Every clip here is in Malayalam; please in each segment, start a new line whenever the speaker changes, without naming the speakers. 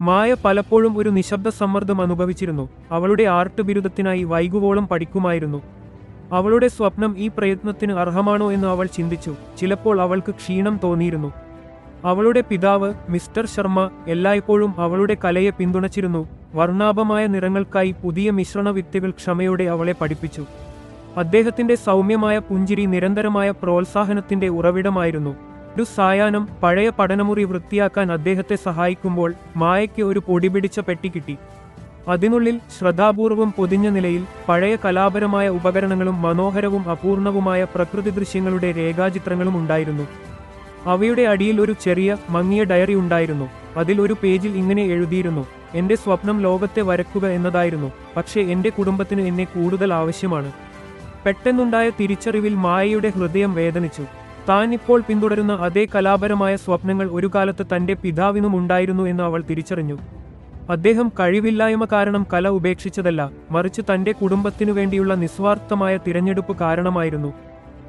മായ പലപ്പോഴും ഒരു നിശബ്ദ സമ്മർദ്ദം അനുഭവിച്ചിരുന്നു. അവളുടെ ആർട്ട് ബിരുദത്തിനായി വൈകുവോളം പഠിക്കുമായിരുന്നു. അവളുടെ സ്വപ്നം ഈ പ്രയത്നത്തിന് അർഹമാണോ എന്ന് അവൾ ചിന്തിച്ചു. ചിലപ്പോൾ അവൾക്ക് ക്ഷീണം തോന്നിയിരുന്നു. അവളുടെ പിതാവ് മിസ്റ്റർ ശർമ്മ എല്ലായ്പ്പോഴും അവളുടെ കലയെ പിന്തുണച്ചിരുന്നു. വർണാഭമായ നിറങ്ങൾക്കായി പുതിയ മിശ്രണ വിത്തുകൾ ക്ഷമയോടെ അവളെ പഠിപ്പിച്ചു. അദ്ദേഹത്തിന്റെ സൗമ്യമായ പുഞ്ചിരി നിരന്തരമായ പ്രോത്സാഹനത്തിന്റെ ഉറവിടമായിരുന്നു. ഒരു സായാഹ്നം പഴയ പഠനമുറി വൃത്തിയാക്കാൻ അദ്ദേഹത്തെ സഹായിക്കുമ്പോൾ മായയ്ക്ക് ഒരു പൊടിപിടിച്ച പെട്ടി കിട്ടി. അതിനുള്ളിൽ ശ്രദ്ധാപൂർവം പൊതിഞ്ഞ നിലയിൽ പഴയ കലാപരമായ ഉപകരണങ്ങളും മനോഹരവും അപൂർണവുമായ പ്രകൃതി ദൃശ്യങ്ങളുടെ രേഖാചിത്രങ്ങളും ഉണ്ടായിരുന്നു. അവയുടെ അടിയിൽ ഒരു ചെറിയ മങ്ങിയ ഡയറി ഉണ്ടായിരുന്നു. അതിൽ ഒരു പേജിൽ ഇങ്ങനെ എഴുതിയിരുന്നു എന്റെ സ്വപ്നം ലോകത്തെ വരക്കുക എന്നതായിരുന്നു പക്ഷേ എന്റെ കുടുംബത്തിന് എന്നെ കൂടുതൽ ആവശ്യമാണ്. പെട്ടെന്നുണ്ടായ തിരിച്ചറിവിൽ മായയുടെ ഹൃദയം വേദനിച്ചു. താൻ ഇപ്പോൾ പിന്തുടരുന്ന അതേ കലാപരമായ സ്വപ്നങ്ങൾ ഒരു കാലത്ത് തന്റെ പിതാവിനും ഉണ്ടായിരുന്നു എന്ന് അവൾ തിരിച്ചറിഞ്ഞു. അദ്ദേഹം കഴിവില്ലായ്മ കാരണം കല ഉപേക്ഷിച്ചതല്ല മറിച്ച് തന്റെ കുടുംബത്തിനു വേണ്ടിയുള്ള നിസ്വാർത്ഥമായ തിരഞ്ഞെടുപ്പ് കാരണമായിരുന്നു.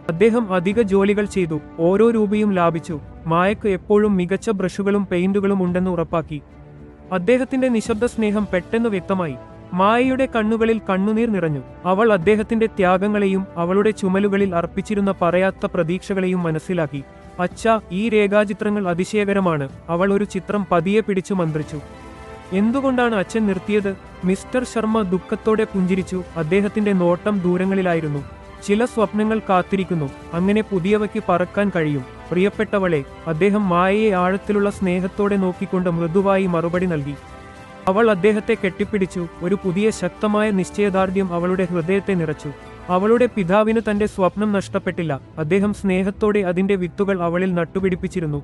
അദ്ദേഹം അധിക ജോലികൾ ചെയ്തു ഓരോ രൂപയും ലാഭിച്ചു മായക്ക് എപ്പോഴും മികച്ച ബ്രഷുകളും പെയിന്റുകളും ഉണ്ടെന്ന് ഉറപ്പാക്കി. അദ്ദേഹത്തിന്റെ നിശബ്ദ സ്നേഹം പെട്ടെന്ന് വ്യക്തമായി. മായയുടെ കണ്ണുകളിൽ കണ്ണുനീർ നിറഞ്ഞു. അവൾ അദ്ദേഹത്തിന്റെ ത്യാഗങ്ങളെയും അവളുടെ ചുമലുകളിൽ അർപ്പിച്ചിരുന്ന പറയാത്ത പ്രതീക്ഷകളെയും മനസ്സിലാക്കി. അച്ഛ ഈ രേഖാചിത്രങ്ങൾ അതിശയകരമാണ്. അവൾ ഒരു ചിത്രം പതിയെ പിടിച്ചു മന്ത്രിച്ചു. എന്തുകൊണ്ടാണ് അച്ഛൻ നിർത്തിയത്? മിസ്റ്റർ ശർമ്മ ദുഃഖത്തോടെ പുഞ്ചിരിച്ചു. അദ്ദേഹത്തിന്റെ നോട്ടം ദൂരങ്ങളിലായിരുന്നു. ചില സ്വപ്നങ്ങൾ കാത്തിരിക്കുന്നു. അങ്ങനെ പുതിയവയ്ക്ക് പറക്കാൻ കഴിയും. പ്രിയപ്പെട്ടവളെ അദ്ദേഹം മായയെ ആഴത്തിലുള്ള സ്നേഹത്തോടെ നോക്കിക്കൊണ്ട് മൃദുവായി മറുപടി നൽകി. അവൾ അദ്ദേഹത്തെ കെട്ടിപ്പിടിച്ചു. ഒരു പുതിയ ശക്തമായ നിശ്ചയദാർഢ്യം അവളുടെ ഹൃദയത്തെ നിറച്ചു. അവളുടെ പിതാവിന് തന്റെ സ്വപ്നം നഷ്ടപ്പെട്ടില്ല. അദ്ദേഹം സ്നേഹത്തോടെ അതിന്റെ വിത്തുകൾ അവളിൽ നട്ടുപിടിപ്പിച്ചിരുന്നു.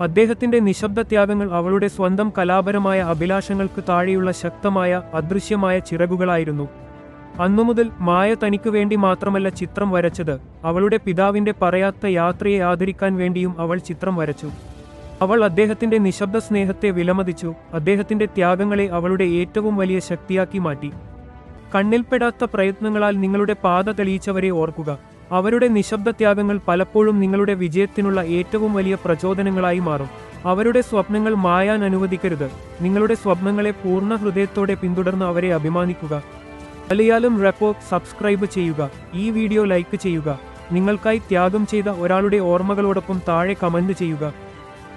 അദ്ദേഹത്തിന്റെ നിശബ്ദ ത്യാഗങ്ങൾ അവളുടെ സ്വന്തം കലാപരമായ അഭിലാഷങ്ങൾക്ക് താഴെയുള്ള ശക്തമായ അദൃശ്യമായ ചിറകുകളായിരുന്നു. അന്നുമുതൽ മായ തനിക്ക് വേണ്ടി മാത്രമല്ല ചിത്രം വരച്ചത്. അവളുടെ പിതാവിന്റെ പറയാത്ത യാത്രയെ ആദരിക്കാൻ വേണ്ടിയും അവൾ ചിത്രം വരച്ചു. അവൾ അദ്ദേഹത്തിന്റെ നിശബ്ദ സ്നേഹത്തെ വിലമതിച്ചു അദ്ദേഹത്തിന്റെ ത്യാഗങ്ങളെ അവളുടെ ഏറ്റവും വലിയ ശക്തിയാക്കി മാറ്റി. കണ്ണിൽപ്പെടാത്ത പ്രയത്നങ്ങളാൽ നിങ്ങളുടെ പാത തെളിയിച്ചവരെ ഓർക്കുക. അവരുടെ നിശബ്ദ ത്യാഗങ്ങൾ പലപ്പോഴും നിങ്ങളുടെ വിജയത്തിനുള്ള ഏറ്റവും വലിയ പ്രചോദനങ്ങളായി മാറും. അവരുടെ സ്വപ്നങ്ങൾ മായാൻ അനുവദിക്കരുത്. നിങ്ങളുടെ സ്വപ്നങ്ങളെ പൂർണ ഹൃദയത്തോടെ പിന്തുടർന്ന് അവരെ അഭിമാനിക്കുക. മലയാളം റെപ്പോ സബ്സ്ക്രൈബ് ചെയ്യുക. ഈ വീഡിയോ ലൈക്ക് ചെയ്യുക. നിങ്ങൾക്കായി ത്യാഗം ചെയ്ത ഒരാളുടെ ഓർമ്മകളോടൊപ്പം താഴെ കമന്റ് ചെയ്യുക.